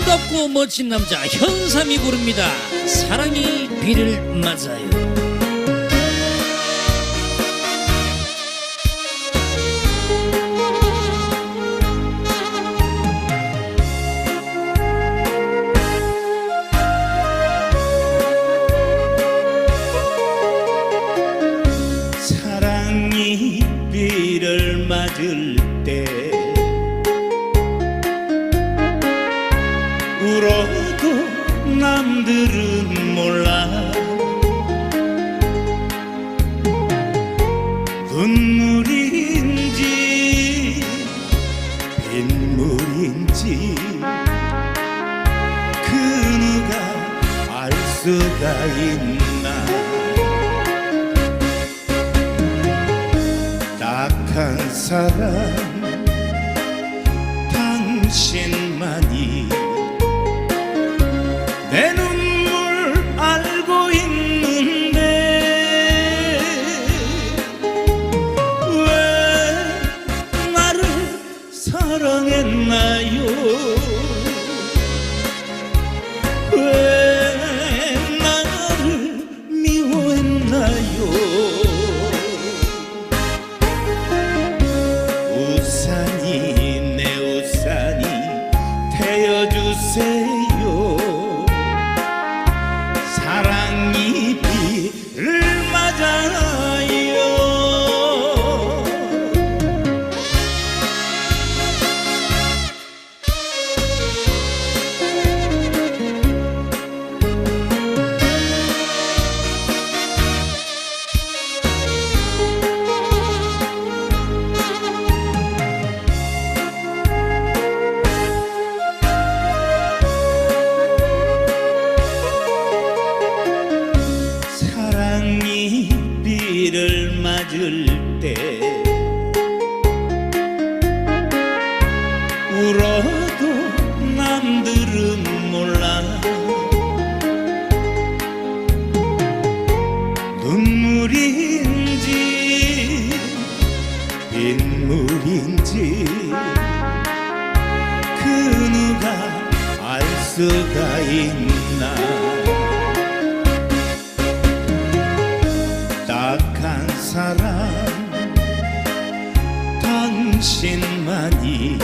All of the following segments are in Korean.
아름답고 멋진 남자 현삼이 부릅니다. 사랑이 비를 맞아요. 남들은 몰라. 눈물인지 빗물인지 그 누가 알 수가 있나. 딱한 사람 당신만이 내 눈 태워주세요. 사랑이 비를 맞아 빗물인지? 그 누가 알 수가 있나? 딱한 사람 당신만이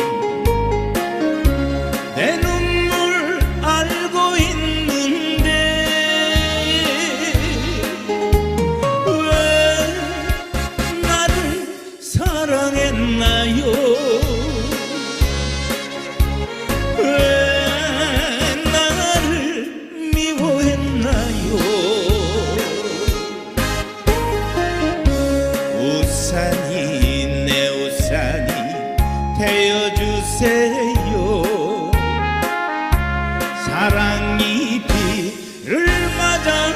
되어주세요. 사랑이 비를 맞아